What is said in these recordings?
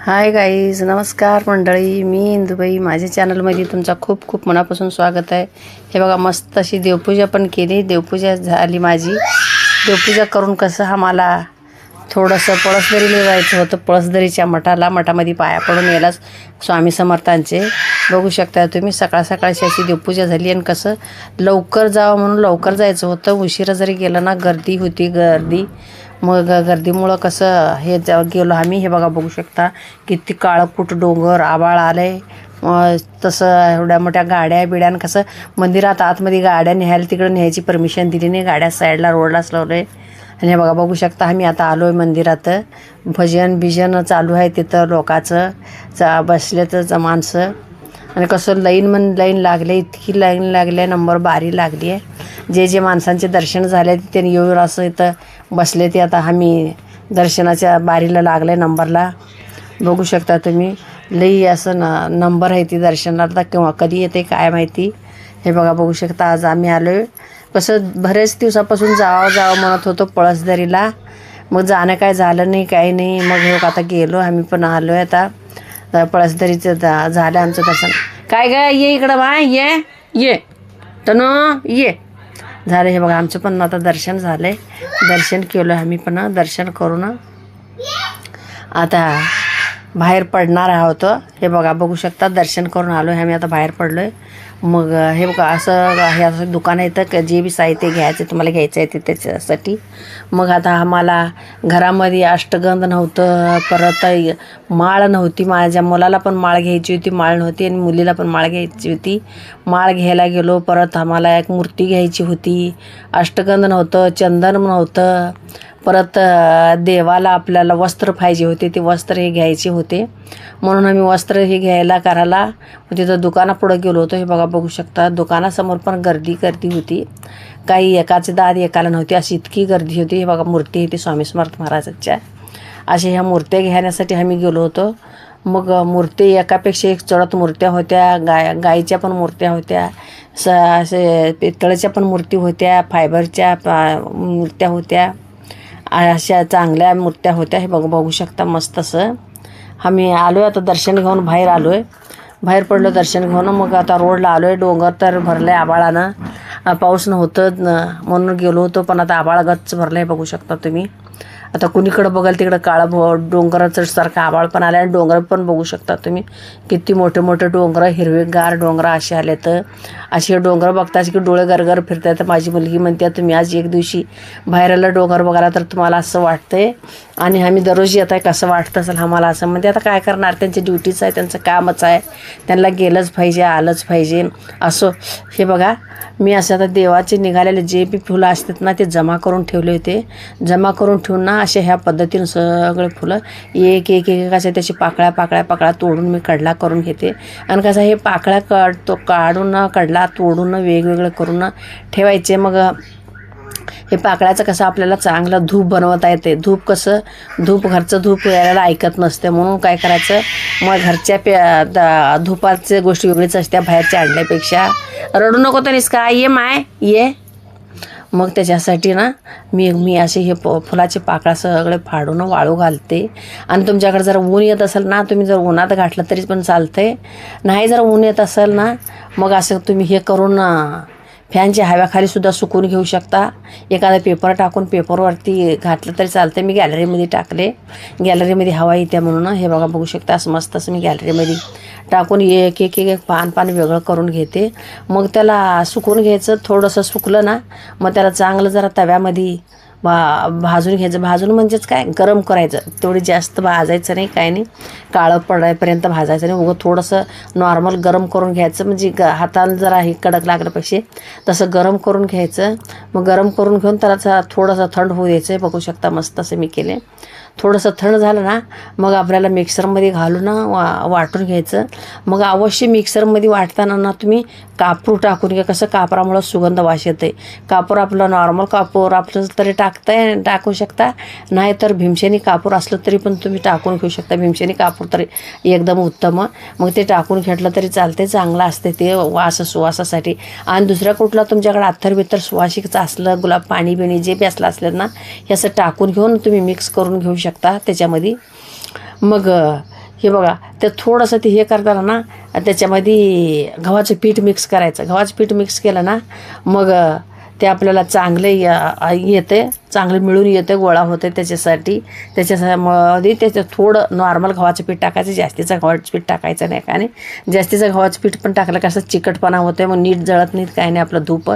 Hi guys नमस्कार मंडळी. मी इंदुबाई. माझ्या चॅनलमध्ये तुमचा खूप खूप मनापासून स्वागत आहे. हे बघा मस्त अशी देवपूजा पण केली. देवपूजा झाली माझी. देवपूजा करून कसं आम्हाला थोडंसं पळसदरीला जायचं होतं. पळसदरीच्या मठाला मठामध्ये पाया पडून यायलाच स्वामी समर्थांचे. बघू शकता तुम्ही सकाळ सकाळची अशी देवपूजा झाली आणि कसं लवकर जावं म्हणून लवकर जायचं होतं. उशिरा जरी गेलं ना गर्दी होती गर्दी. मग गर्दीमुळं कसं हे जा गेलो आम्ही हे बघा बघू शकता किती काळकूट डोंगर आबाळ आले तसं एवढ्या मोठ्या गाड्या बिड्यान कसं मंदिरात आतमध्ये गाड्या न्यायला तिकडं न्यायची परमिशन दिली नाही. गाड्या साईडला रोडलाच लावले आणि हे बघा बघू शकता आम्ही आता आलो आहे मंदिरात. भजन बिजन चालू आहे तिथं लोकाचं. चा बसले तर माणसं. आणि कसं लाईन म्हण लाईन लागले इतकी लाईन लागली आहे नंबर बारी लागली आहे जे जे माणसांचे दर्शन झाले त्यांनी येऊन असं इथं बसले ते आता आम्ही दर्शनाच्या बारीला लागले नंबरला. बघू शकता तुम्ही. लई असं न नंबर आहे ती दर्शनाला किंवा कधी येते काय माहिती. हे बघा बघू शकता आज आम्ही आलो आहे कसं बरेच दिवसापासून जावं जावं म्हणत होतो पळसदरीला. मग जाणं काय झालं नाही काही नाही. मग हे आता गेलो आम्ही पण आलो आहे आता पळसदरीचं जा झालं आमचं दर्शन. काय काय ये इकडं बा ये ये. तनु ये. झालं हे बघा आमचं पण आता दर्शन झालं आहे दर्शन केलं आम्ही पण दर्शन करून. आता बाहेर पडणार आहोत. हे बघा बघू शकता दर्शन करून आलो आहे आम्ही आता बाहेर पडलो आहे मग हे बघा असं हे असं दुकान आहे तर जे बी साहित्य घ्यायचं तुम्हाला घ्यायचं आहे ते त्याच्यासाठी. मग आता आम्हाला घरामध्ये अष्टगंध नव्हतं परत माळ नव्हती माझ्या मुलाला पण माळ घ्यायची होती माळ नव्हती आणि मुलीला पण माळ घ्यायची होती. माळ घ्यायला गेलो परत आम्हाला एक मूर्ती घ्यायची होती. अष्टगंध नव्हतं चंदन नव्हतं. परत देवाला आपल्याला वस्त्र पाहिजे होते ते वस्त्र हे घ्यायचे होते. म्हणून आम्ही वस्त्र हे घ्यायला करायला म्हणजे तिथं दुकानापुढं गेलो होतो हे बघा बघू शकता दुकानासमोर पण गर्दी गर्दी होती. काही एकाचे दाद एकाला नव्हती अशी इतकी गर्दी होती. हे बघा मूर्ती होती स्वामी समर्थ महाराजांच्या. अशा ह्या मूर्त्या घेण्यासाठी आम्ही गेलो होतो. मग मूर्ती एकापेक्षा एक चढत मूर्त्या होत्या गाय गाईच्या पण मूर्त्या होत्या स असे पितळेच्या पण मूर्ती होत्या फायबरच्या मूर्त्या होत्या. अशा चांगल्या मूर्त्या होत्या. हे बघ बघू शकता मस्त असं. आम्ही आलो आहे आता दर्शन घेऊन बाहेर आलो आहे बाहेर पडलो दर्शन घेऊन मग आता रोडला आलो आहे डोंगर तर भरलं आहे आबाळानं पाऊस नव्हतं म्हणून गेलो होतो पण आता आबाळ गच्च भरलं आहे बघू शकता तुम्ही. आता कुणीकडं बघाल तिकडं काळं डोंगराचं सारखं आबाळ पण आलं आणि डोंगर पण बघू शकता तुम्ही. किती मोठे मोठे डोंगर हिरवेगार डोंगर असे आले तर असे डोंगर बघताच की डोळे गरगर फिरतात तर माझी मुलगी म्हणते तुम्ही आज एक दिवशी बाहेर आलं डोंगर बघायला तर तुम्हाला असं वाटतंय आणि आम्ही दररोज येत आहे कसं वाटतं असेल आम्हाला असं? म्हणते आता काय करणार? त्यांची ड्युटीच आहे त्यांचं कामच आहे. त्यांना गेलंच पाहिजे आलंच पाहिजे. असो. हे बघा मी असं आता देवाचे निघालेले जे बी फुलं असतात ना ते जमा करून ठेवले होते. जमा करून ठेवून ना असे ह्या पद्धतीनं सगळे फुलं एक एक एक असे त्याची पाकळ्या पाकळ्या पाकळ्या तोडून मी कडला करून घेते. आणि कसं हे पाकळ्या काढ तो काढून कडला तोडून वेगवेगळे करून ठेवायचे. मग हे पाकळ्याचं कसं आपल्याला चांगलं धूप बनवता येते. धूप कसं धूप घरचं धूप यायला ऐकत नसते. म्हणून काय करायचं? मग घरच्या पे धूपाच्या गोष्टी वेगळीच असत्या बाहेरच्या आणण्यापेक्षा. रडू नको तरीस का? ये माय ये. मग त्याच्यासाठी ना मी मी असे हे प फुलाचे पाकळा सगळे फाडून वाळू घालते. आणि तुमच्याकडे जर ऊन येत असेल ना तुम्ही जर उन्हात घातलं तरी पण चालतंय. नाही जर ऊन येत असेल ना मग असं तुम्ही हे करून फॅनच्या हव्याखालीसुद्धा सुकून घेऊ शकता. एखादा पेपर टाकून पेपरवरती घातलं तरी चालतं मी गॅलरीमध्ये टाकले. गॅलरीमध्ये हवा येते म्हणून हे बघा बघू शकता. असं मस्त असं मी गॅलरीमध्ये टाकून एक एक एक पान पान वेगळं करून घेते. मग त्याला सुकून घ्यायचं थोडंसं सुकलं ना मग त्याला चांगलं जरा तव्यामध्ये भा भाजून घ्यायचं. भाजून म्हणजेच काय? गरम करायचं. तेवढी जास्त भाजायचं नाही काय नाही. काळं पडायपर्यंत भाजायचं नाही. उगं थोडंसं नॉर्मल गरम करून घ्यायचं. म्हणजे ग हाताला जरा हे कडक लागल्यापेक्षा तसं गरम करून घ्यायचं. मग गरम करून घेऊन त्याला थोडंसं थंड होऊ द्यायचं. बघू शकता मस्त असं मी केले. थोडंसं थंड झालं ना मग आपल्याला मिक्सरमध्ये घालून वा वाटून घ्यायचं. मग अवश्य मिक्सरमध्ये वाटताना ना तुम्ही कापूर टाकून घ्या. कसं कापरामुळं सुगंध वास येते कापूर आपलं नॉर्मल कापूर आपलं तरी टाकताय टाकू शकता. नाही तर भीमशेनी कापूर असलं तरी पण तुम्ही टाकून घेऊ शकता. भीमशेनी कापूर तरी एकदम उत्तम. मग ते टाकून घेतलं तरी चालते चांगलं असते ते वास सुवासासाठी. आणि दुसऱ्या कुठला तुमच्याकडे अत्थर बित्तर सुवासिकचं असलं गुलाब पाणी बिणी जे बी असलं असलं ना हे असं टाकून घेऊन तुम्ही मिक्स करून घेऊ शकता. त्याच्यामध्ये. मग हे बघा ते थोडंसं ते हे करताना ना त्याच्यामध्ये गव्हाचं पीठ मिक्स करायचं. गव्हाचं पीठ मिक्स केलं ना मग ते आपल्याला चांगले य- येते चांगलं मिळून येते गोळा होते त्याच्यासाठी. त्याच्यामध्ये त्याचं थोडं नॉर्मल गव्हाचं पीठ टाकायचं जास्तीचं गव्हाचं पीठ टाकायचं नाही आणि जास्तीचं गव्हाचं पीठ पण टाकलं कसं चिकटपणा होते मग नीट जळत नाहीत काय नाही आपलं धूप.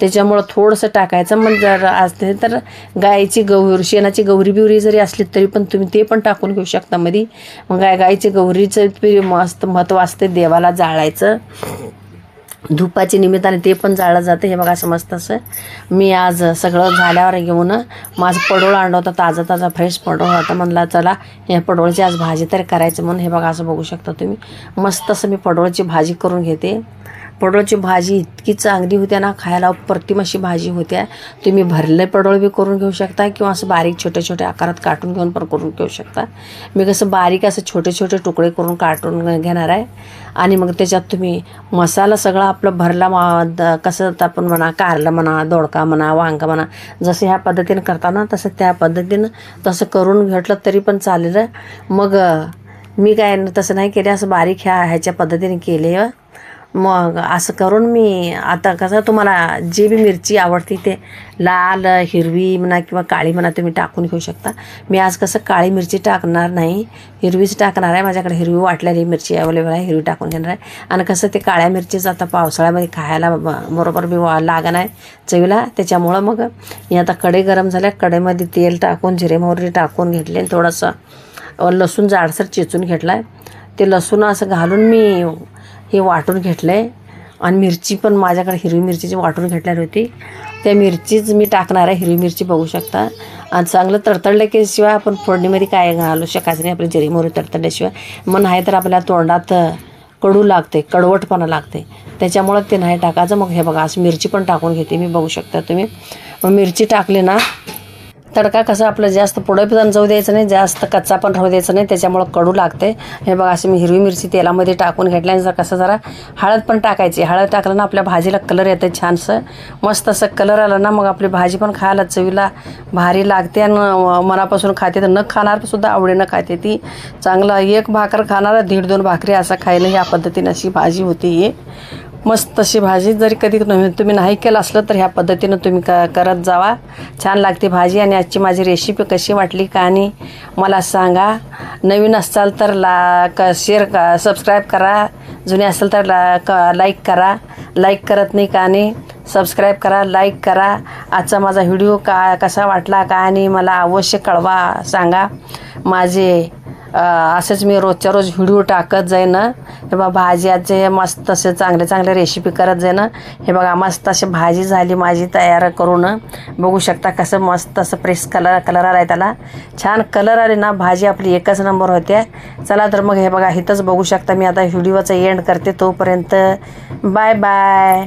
त्याच्यामुळं थोडंसं टाकायचं मग जर असते तर गायची गौर शेणाची गौरी बिवरी जरी असली तरी पण तुम्ही ते पण टाकून घेऊ शकता मध्ये मग गाय गायची गौरीचं बी मस्त महत्त्व असते देवाला जाळायचं. धुपाच्या निमित्ताने ते पण जाळलं जातं हे बघा असं मस्त असं. मी आज सगळं झाल्यावर घेऊन माझं पडोळ आणलं होतं ताजा ताजा फ्रेश पडोळ होता. म्हणला चला या पडोळची आज भाजी तर करायचं म्हणून हे बघा असं बघू शकता तुम्ही. मस्त असं मी पडोळची भाजी करून घेते. पडोळची भाजी इतकी चांगली होत्या ना खायला प्रतिम अशी भाजी होत्या तुम्ही भरले पडोळ बी करून घेऊ शकता किंवा असं बारीक छोट्या छोट्या आकारात काटून घेऊन पण करून घेऊ शकता. मी कसं बारीक असं छोटे छोटे तुकडे करून काटून घेणार आहे. आणि मग त्याच्यात तुम्ही मसाला सगळा आपलं भरला मा द- कसं आपण म्हणा कारलं म्हणा दोडका म्हणा वांग म्हणा जसं ह्या पद्धतीनं करताना तसं त्या पद्धतीनं तसं करून घेतलं तरी पण चालेल. मग मी काय तसं नाही केले असं बारीक ह्या ह्याच्या पद्धतीने केले. मग असं करून मी आता कसं तुम्हाला जी बी मिरची आवडते ते लाल हिरवी म्हणा किंवा काळी म्हणा तुम्ही टाकून घेऊ शकता. मी आज कसं काळी मिरची टाकणार नाही. हिरवीच टाकणार आहे माझ्याकडे. हिरवी वाटलेली मिरची अवेलेबल आहे हिरवी टाकून घेणार आहे. आणि कसं ते काळ्या मिरचीचं आता पावसाळ्यामध्ये खायला बरोबर बी वा लागण आहे चवीला. त्याच्यामुळं मग मी आता कडे गरम झाल्या कडेमध्ये तेल टाकून जिरे मोहरी टाकून घेतले. थोडंसं लसूण जाडसर चेचून घेतला आहे ते लसूण असं घालून मी हे वाटून घेतलं आहे आणि मिरची पण माझ्याकडे हिरवी मिरचीची वाटून घेतलेली होती. त्या मिरचीच मी टाकणार आहे. हिरवी मिरची बघू शकता. आणि चांगलं तडतडलं की शिवाय आपण फोडणीमध्ये काय घालू शकायचं नाही. आपली जिरी मोहरी तडतडल्याशिवाय. मग नाही तर आपल्या तोंडात कडू लागते. कडवटपणा लागते. त्याच्यामुळं ते नाही टाकायचं. मग हे बघा असं मिरची पण टाकून घेते. मी बघू शकता तुम्ही. मग मिरची टाकली ना तडका कसं आपलं जास्त पुढे पण जाऊ द्यायचं नाही जास्त कच्चा पण राहू द्यायचं नाही त्याच्यामुळं कडू लागते. हे बघा अशी मी हिरवी मिरची तेलामध्ये टाकून घेतल्यानंतर कसं जरा हळद पण टाकायची. हळद टाकलं ना आपल्या भाजीला कलर येतं छानसं. मस्त असं कलर आलं ना मग आपली भाजी पण खायला चवीला भारी लागते आणि मनापासून खाते. तर न खाणार सुद्धा आवडीनं खाते ती. चांगला एक भाकर खाणारा दीड दोन भाकरी असं खायला ह्या पद्धतीने अशी भाजी होती ही. मस्त अशी भाजी जरी कधी नवीन तुम्ही नाही केलं असलं तर ह्या पद्धतीनं तुम्ही क करत जावा. छान लागते भाजी आणि आजची माझी रेसिपी कशी वाटली का आणि मला सांगा. नवीन असाल तर ला क शेअर का सबस्क्राईब करा. जुने असेल तर ला क लाईक करा. लाईक करत नाही का आणि सबस्क्राईब करा लाईक करा. आजचा माझा व्हिडिओ का कसा वाटला का आणि मला अवश्य कळवा सांगा. माझे असंच मी रोजच्या रोज व्हिडिओ टाकत जाईन. हे बघा भाज्याचे मस्त असे चांगले चांगले रेसिपी करत जाईन. हे बघा मस्त अशी भाजी झाली माझी तयार करून. बघू शकता कसं मस्त असं प्रेस कलर कलर आला आहे त्याला. छान कलर आले ना भाजी आपली एकच नंबर होते. चला तर मग हे बघा इथंच बघू शकता मी आता व्हिडिओचं एंड करते तोपर्यंत. Bye bye